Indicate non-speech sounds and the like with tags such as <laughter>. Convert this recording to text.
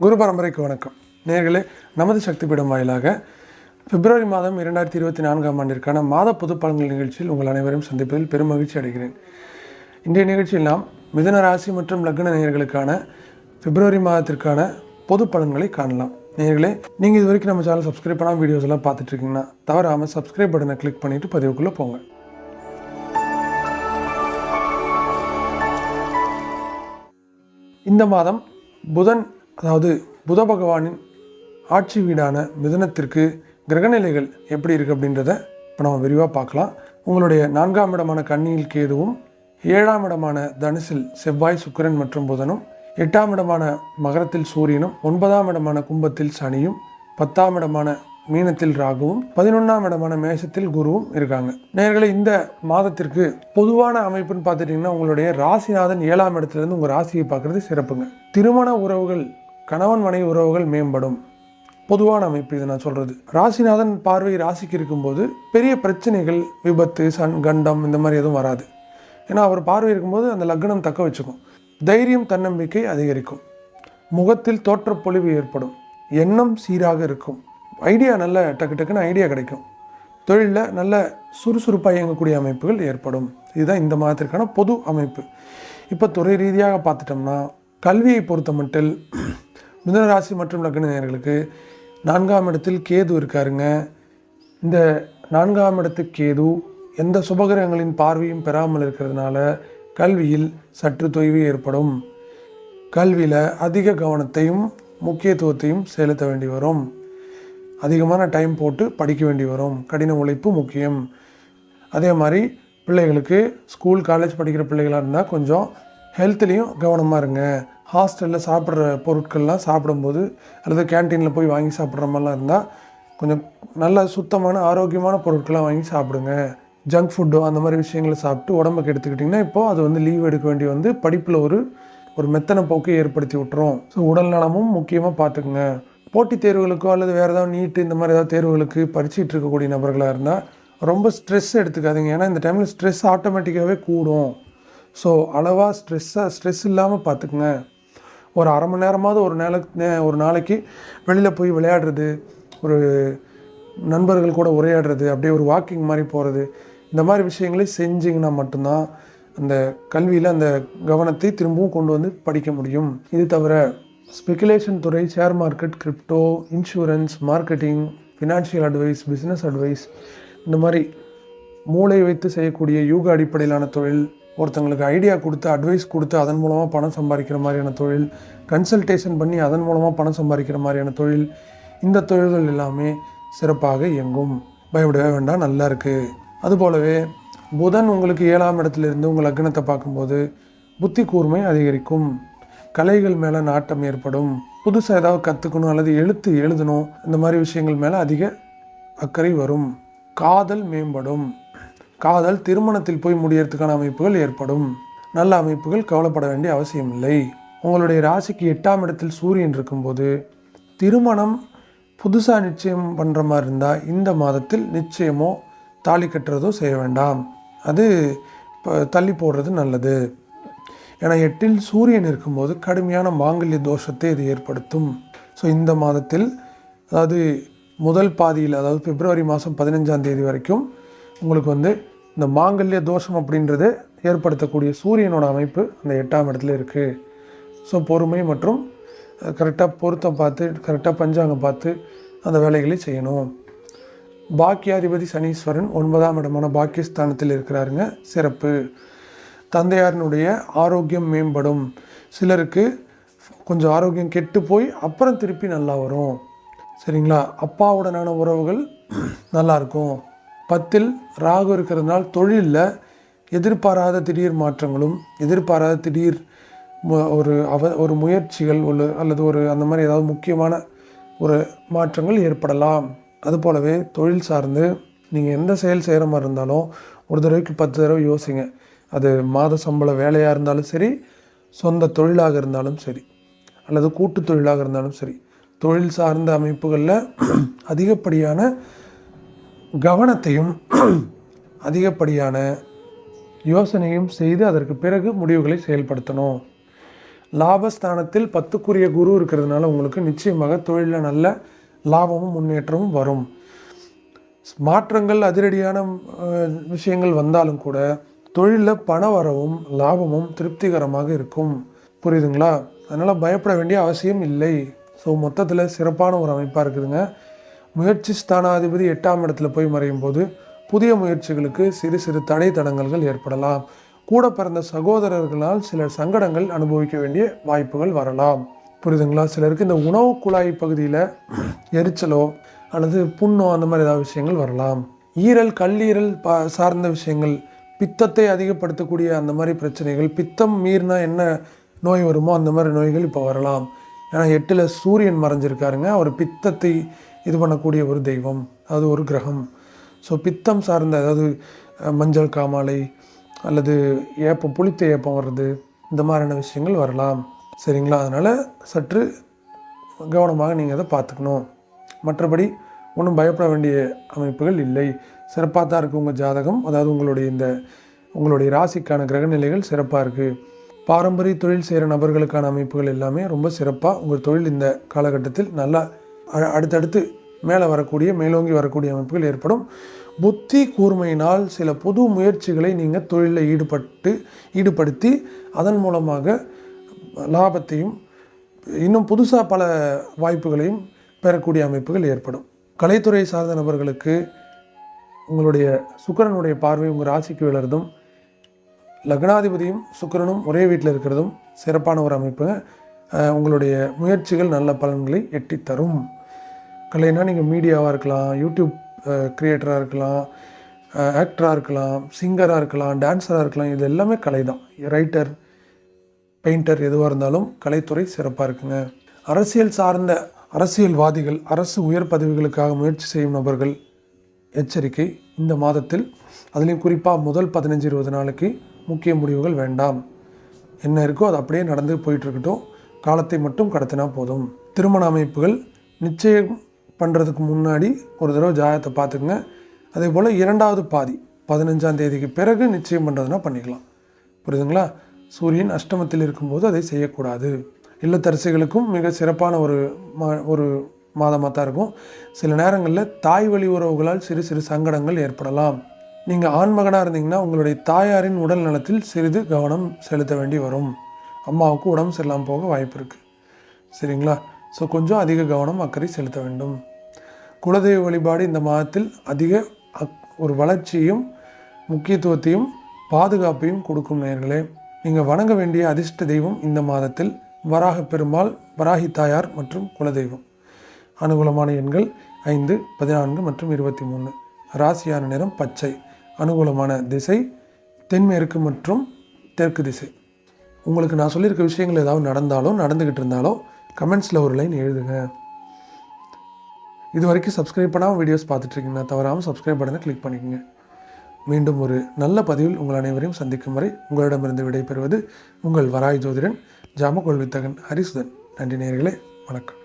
குரு பரம்பரைக்கு வணக்கம். நேர்களே நமது சக்தி பீடம் வாயிலாக பிப்ரவரி மாதம் இரண்டாயிரத்தி இருபத்தி நான்காம் ஆண்டிற்கான மாத பொது பலன்கள் நிகழ்ச்சியில் உங்கள் அனைவரையும் சந்திப்பதில் பெரும் மகிழ்ச்சி அடைகிறேன். இன்றைய நிகழ்ச்சியில் நாம் மிதன ராசி மற்றும் லக்ன நேயர்களுக்கான பிப்ரவரி மாதத்திற்கான பொது பலன்களை காணலாம். நேர்களே நீங்கள் இது வரைக்கும் நம்ம சேனல் சப்ஸ்கிரைப் பண்ணாமல் வீடியோஸ் எல்லாம் பார்த்துட்டு இருக்கீங்கன்னா தவறாமல் சப்ஸ்கிரைப் பட்டனை கிளிக் பண்ணிவிட்டு பதிவுக்குள்ளே போங்க. இந்த மாதம் புதன் அதாவது புத பகவானின் ஆட்சி வீடான மிதனத்திற்கு கிரகநிலைகள் எப்படி இருக்குது அப்படின்றத இப்போ நம்ம விரிவாக பார்க்கலாம். உங்களுடைய நான்காம் இடமான கன்னியில் கேதுவும் ஏழாம் இடமான தனுசில் செவ்வாய் சுக்கிரன் மற்றும் புதனும் எட்டாம் இடமான மகரத்தில் சூரியனும் ஒன்பதாம் இடமான கும்பத்தில் சனியும் பத்தாம் இடமான மீனத்தில் ராகுவும் பதினொன்றாம் இடமான மேஷத்தில் குருவும் இருக்காங்க. நேர்களை இந்த மாதத்திற்கு பொதுவான அமைப்புன்னு பார்த்துட்டிங்கன்னா உங்களுடைய ராசிநாதன் ஏழாம் இடத்துலேருந்து உங்கள் ராசியை பார்க்குறது சிறப்புங்க. திருமண உறவுகள் கணவன் மனைவி உறவுகள் மேம்படும். பொதுவான அமைப்பு இது நான் சொல்கிறது ராசிநாதன் பார்வை ராசிக்கு இருக்கும்போது பெரிய பிரச்சனைகள் விபத்து சன் கண்டம் இந்த மாதிரி எதுவும் வராது. ஏன்னா அவர் பார்வை இருக்கும்போது அந்த லக்னம் தக்க வச்சுக்கும். தைரியம் தன்னம்பிக்கை அதிகரிக்கும். முகத்தில் தோற்றப்பொழிவு ஏற்படும். எண்ணம் சீராக இருக்கும். ஐடியா நல்ல டக்கு டக்குன்னு ஐடியா கிடைக்கும். தொழிலில் நல்ல சுறுசுறுப்பாக இயங்கக்கூடிய அமைப்புகள் ஏற்படும். இதுதான் இந்த மாதத்திற்கான பொது அமைப்பு. இப்போ துறை ரீதியாக பார்த்துட்டோம்னா கல்வியை பொறுத்த மட்டில் மிதனராசி மற்றும் லக்ன நேயர்களுக்கு நான்காம் இடத்தில் கேது இருக்காருங்க. இந்த நான்காம் இடத்து கேது எந்த சுபகிரகங்களின் பார்வையும் பெறாமல் இருக்கிறதுனால கல்வியில் சற்று தொய்வு ஏற்படும். கல்வியில் அதிக கவனத்தையும் முக்கியத்துவத்தையும் செலுத்த வேண்டி வரும். அதிகமான டைம் போட்டு படிக்க வேண்டி வரும். கடின உழைப்பு முக்கியம். அதே மாதிரி பிள்ளைகளுக்கு ஸ்கூல் காலேஜ் படிக்கிற பிள்ளைகளாக இருந்தால் கொஞ்சம் ஹெல்த்லேயும் கவனமாக இருங்க. ஹாஸ்டலில் சாப்பிட்ற பொருட்கள்லாம் சாப்பிடும்போது அல்லது கேன்டீனில் போய் வாங்கி சாப்பிட்ற மாதிரிலாம் இருந்தால் கொஞ்சம் நல்ல சுத்தமான ஆரோக்கியமான பொருட்கள்லாம் வாங்கி சாப்பிடுங்க. ஜங்க் ஃபுட்டோ அந்த மாதிரி விஷயங்களை சாப்பிட்டு உடம்புக்கு எடுத்துக்கிட்டிங்கன்னா இப்போது அது வந்து லீவ் எடுக்க வேண்டி வந்து படிப்பில் ஒரு ஒரு மெத்தனை போக்கை ஏற்படுத்தி விட்டுரும். ஸோ உடல் நலமும் முக்கியமாக பார்த்துக்குங்க. போட்டித் தேர்வுகளுக்கோ அல்லது வேறு ஏதாவது நீட்டு இந்த மாதிரி ஏதாவது தேர்வுகளுக்கு படிச்சுட்டு இருக்கக்கூடிய நபர்களாக இருந்தால் ரொம்ப ஸ்ட்ரெஸ் எடுத்துக்காதீங்க. ஏன்னா இந்த டைமில் ஸ்ட்ரெஸ் ஆட்டோமேட்டிக்காகவே கூடும். ஸோ அளவாக ஸ்ட்ரெஸ்ஸாக ஸ்ட்ரெஸ் இல்லாமல் பார்த்துக்குங்க. ஒரு அரை மணி நேரமாவது ஒரு நாளைக்கு ஒரு நாளைக்கு வெளியில் போய் விளையாடுறது ஒரு நண்பர்கள் கூட உரையாடுறது அப்படியே ஒரு வாக்கிங் மாதிரி போகிறது இந்த மாதிரி விஷயங்களை செஞ்சிங்கன்னா மட்டும்தான் அந்த கல்வியில் அந்த கவனத்தை திரும்பவும் கொண்டு வந்து படிக்க முடியும். இது தவிர ஸ்பெகுலேஷன் துறை share market crypto insurance marketing financial advice business advice இந்த மாதிரி மூளை வைத்து செய்யக்கூடிய யூக அடிப்படையிலான தொழில் ஒருத்தங்களுக்கு ஐடியா கொடுத்து அட்வைஸ் கொடுத்து அதன் மூலமாக பணம் சம்பாதிக்கிற மாதிரியான தொழில் கன்சல்டேஷன் பண்ணி அதன் மூலமாக பணம் சம்பாதிக்கிற மாதிரியான தொழில் இந்த தொழில்கள் எல்லாமே சிறப்பாக இயங்கும். பயப்படவே வேண்டாம் நல்லா இருக்குது அதுபோலவே புதன் உங்களுக்கு ஏழாம் இடத்துல இருந்து உங்கள் லக்னத்தை பார்க்கும்போது புத்தி கூர்மை அதிகரிக்கும். கலைகள் மேலே நாட்டம் ஏற்படும். புதுசாக ஏதாவது கற்றுக்கணும் அல்லது எழுத்து எழுதணும் இந்த மாதிரி விஷயங்கள் மேலே அதிக அக்கறை வரும். காதல் மேம்படும். காதல் திருமணத்தில் போய் முடியறதுக்கான அமைப்புகள் ஏற்படும். நல்ல அமைப்புகள் கவலைப்பட வேண்டிய அவசியமில்லை உங்களுடைய ராசிக்கு எட்டாம் இடத்தில் சூரியன் இருக்கும்போது திருமணம் புதுசாக நிச்சயம் பண்ணுற மாதிரி இருந்தால் இந்த மாதத்தில் நிச்சயமோ தாலி கட்டுறதோ செய்ய வேண்டாம். அது இப்போ தள்ளி போடுறது நல்லது. ஏன்னா எட்டில் சூரியன் இருக்கும்போது கடுமையான மாங்கல்ய தோஷத்தை இது ஏற்படுத்தும். ஸோ இந்த மாதத்தில் அதாவது முதல் பாதியில் அதாவது பிப்ரவரி மாதம் பதினஞ்சாம் தேதி வரைக்கும் உங்களுக்கு வந்து இந்த மாங்கல்ய தோஷம் அப்படின்றது ஏற்படுத்தக்கூடிய சூரியனோட அமைப்பு அந்த எட்டாம் இடத்துல இருக்குது ஸோ பொறுமை மற்றும் கரெக்டாக பொருத்தம் பார்த்து கரெக்டாக பஞ்சாங்கம் பார்த்து அந்த வேலைகளை செய்யணும். பாக்கியாதிபதி சனீஸ்வரன் ஒன்பதாம் இடமான பாக்கியஸ்தானத்தில் இருக்கிறாருங்க. சிறப்பு. தந்தையாரினுடைய ஆரோக்கியம் மேம்படும். சிலருக்கு கொஞ்சம் ஆரோக்கியம் கெட்டு போய் அப்புறம் திருப்பி நல்லா வரும். சரிங்களா? அப்பாவுடனான உறவுகள் நல்லாயிருக்கும் பத்தில் ராகு இருக்கிறதுனால தொழிலில் எதிர்பாராத திடீர் மாற்றங்களும் எதிர்பாராத திடீர் ஒரு அவ ஒரு முயற்சிகள் ஒரு அல்லது ஒரு அந்த மாதிரி ஏதாவது முக்கியமான ஒரு மாற்றங்கள் ஏற்படலாம். அதுபோலவே தொழில் சார்ந்து நீங்கள் எந்த செயல் செய்கிற மாதிரி இருந்தாலும் ஒரு தடவைக்கு பத்து தடவை யோசிங்க. அது மாத சம்பள வேலையாக இருந்தாலும் சரி சொந்த தொழிலாக இருந்தாலும் சரி அல்லது கூட்டு தொழிலாக இருந்தாலும் சரி. தொழில் சார்ந்த அமைப்புகளில் <clears throat> அதிகப்படியான கவனத்தையும் <clears throat> அதிகப்படியான யோசனையும் செய்து அதற்கு பிறகு முடிவுகளை செயல்படுத்தணும். லாபஸ்தானத்தில் பத்துக்குரிய குரு இருக்கிறதுனால உங்களுக்கு நிச்சயமாக தொழிலில் நல்ல லாபமும் முன்னேற்றமும் வரும். மாற்றங்கள் அதிரடியான விஷயங்கள் வந்தாலும் கூட தொழிலில் பண வரவும் லாபமும் திருப்திகரமாக இருக்கும். புரியுதுங்களா? அதனால் பயப்பட வேண்டிய அவசியம் இல்லை. ஸோ மொத்தத்தில் சிறப்பான ஒரு அமைப்பாக இருக்குதுங்க. முயற்சி ஸ்தானாதிபதி எட்டாம் இடத்துல போய் மறையும் போது புதிய முயற்சிகளுக்கு சிறு சிறு தடை தடங்கல்கள் ஏற்படலாம். கூட பிறந்த சகோதரர்களால் சில சங்கடங்கள் அனுபவிக்க வேண்டிய வாய்ப்புகள் வரலாம். புரியுதுங்களா? சிலருக்கு இந்த உணவு குழாய் பகுதியில் எரிச்சலோ அல்லது புண்ணோ அந்த மாதிரி ஏதாவது விஷயங்கள் வரலாம். ஈரல் கல்லீரல் பா சார்ந்த விஷயங்கள் பித்தத்தை அதிகப்படுத்தக்கூடிய அந்த மாதிரி பிரச்சனைகள் பித்தம் மீறினா என்ன நோய் வருமோ அந்த மாதிரி நோய்கள் இப்போ வரலாம். ஏன்னா எட்டில் சூரியன் மறைஞ்சிருக்காருங்க. அவர் பித்தத்தை இது பண்ணக்கூடிய ஒரு தெய்வம் அதாவது ஒரு கிரகம். ஸோ பித்தம் சார்ந்த அதாவது மஞ்சள் காமாலை அல்லது ஏப்பம் புளித்த ஏப்பம் வர்றது இந்த மாதிரியான விஷயங்கள் வரலாம். சரிங்களா? அதனால் சற்று கவனமாக நீங்கள் அதை பார்த்துக்கணும். மற்றபடி ஒன்றும் பயப்பட வேண்டிய அமைப்புகள் இல்லை. சிறப்பாக தான் இருக்குது உங்கள் ஜாதகம். அதாவது உங்களுடைய இந்த உங்களுடைய ராசிக்கான கிரகநிலைகள் சிறப்பாக இருக்குது பாரம்பரிய தொழில் செய்கிற நபர்களுக்கான அமைப்புகள் எல்லாமே ரொம்ப சிறப்பாக உங்கள் தொழில் இந்த காலகட்டத்தில் நல்லா அடுத்தடுத்து மேலே வரக்கூடிய மேலோங்கி வரக்கூடிய அமைப்புகள் ஏற்படும். புத்தி கூர்மையினால் சில புது முயற்சிகளை நீங்கள் தொழிலில் ஈடுபட்டு ஈடுபடுத்தி அதன் மூலமாக லாபத்தையும் இன்னும் புதுசாக பல வாய்ப்புகளையும் பெறக்கூடிய அமைப்புகள் ஏற்படும். கலைத்துறை சார்ந்த நபர்களுக்கு உங்களுடைய சுக்கிரனுடைய பார்வை உங்கள் ராசிக்கு விளர்தும் லக்னாதிபதியும் சுக்கிரனும் ஒரே வீட்டில் இருக்கிறதும் சிறப்பான ஒரு அமைப்புங்க. உங்களுடைய முயற்சிகள் நல்ல பலன்களை எட்டித்தரும். கலைனா நீங்கள் மீடியாவாக இருக்கலாம் யூடியூப் க்ரியேட்டராக இருக்கலாம் ஆக்டராக இருக்கலாம் சிங்கராக இருக்கலாம் டான்ஸராக இருக்கலாம் இது எல்லாமே கலை தான் ரைட்டர் பெயிண்டர் எதுவாக இருந்தாலும் கலைத்துறை சிறப்பாக இருக்குங்க. அரசியல் சார்ந்த அரசியல்வாதிகள் அரசு உயர் பதவிகளுக்காக முயற்சி செய்யும் நபர்கள் எச்சரிக்கை இந்த மாதத்தில். அதுலேயும் குறிப்பாக முதல் பதினஞ்சு இருபது நாளைக்கு முக்கிய முடிவுகள் வேண்டாம். என்ன இருக்கோ அது அப்படியே நடந்து போயிட்டு இருக்கட்டும். காலத்தை மட்டும் கடத்தினா போதும். திருமண அமைப்புகள் நிச்சயம் பண்ணுறதுக்கு முன்னாடி ஒரு தடவை ஜாதகத்தை பார்த்துக்குங்க. அதே போல் இரண்டாவது பாதி பதினஞ்சாம் தேதிக்கு பிறகு நிச்சயம் பண்ணுறதுனா பண்ணிக்கலாம். புரியுதுங்களா? சூரியன் அஷ்டமத்தில் இருக்கும்போது அதை செய்யக்கூடாது. இல்லத்தரசிகளுக்கும் மிக சிறப்பான ஒரு மா ஒரு மாதமாக தான் இருக்கும். சில நேரங்களில் தாய் வழி உறவுகளால் சிறு சிறு சங்கடங்கள் ஏற்படலாம். நீங்கள் ஆண்மகனாக இருந்தீங்கன்னா உங்களுடைய தாயாரின் உடல் நலத்தில் சிறிது கவனம் செலுத்த வேண்டி வரும். அம்மாவுக்கு உடம்பு சரியில்லாமல் போக வாய்ப்பு இருக்குது சரிங்களா? ஸோ கொஞ்சம் அதிக கவனம் அக்கறை செலுத்த வேண்டும். குலதெய்வ வழிபாடு இந்த மாதத்தில் அதிக அக் ஒரு வளர்ச்சியும் முக்கியத்துவத்தையும் பாதுகாப்பையும் கொடுக்கும் நேர்களே. நீங்கள் வணங்க வேண்டிய அதிர்ஷ்ட தெய்வம் இந்த மாதத்தில் வராக பெருமாள் வராகி தாயார் மற்றும் குலதெய்வம். அனுகூலமான எண்கள் ஐந்து பதினான்கு மற்றும் இருபத்தி மூணு ராசியான நிறம் பச்சை. அனுகூலமான திசை தென்மேற்கு மற்றும் தெற்கு திசை. உங்களுக்கு நான் சொல்லியிருக்க விஷயங்கள் ஏதாவது நடந்தாலோ நடந்துக்கிட்டு இருந்தாலோ கமெண்ட்ஸில் ஒரு லைன் எழுதுங்க. இது வரைக்கும் சப்ஸ்கிரைப் பண்ணாமல் வீடியோஸ் பார்த்துட்ருக்கீங்கன்னா தவறாமல் சப்ஸ்கிரைப் பட்டனை கிளிக் பண்ணிக்கோங்க. மீண்டும் ஒரு நல்ல பதிவில் உங்கள் அனைவரையும் சந்திக்கும் வரை உங்களிடமிருந்து விடைபெறுவது உங்கள் வராய் ஜோதிடன் ஜாமகோல் வித்தகன் ஹரிசுதன். நன்றி நேர்களே வணக்கம்.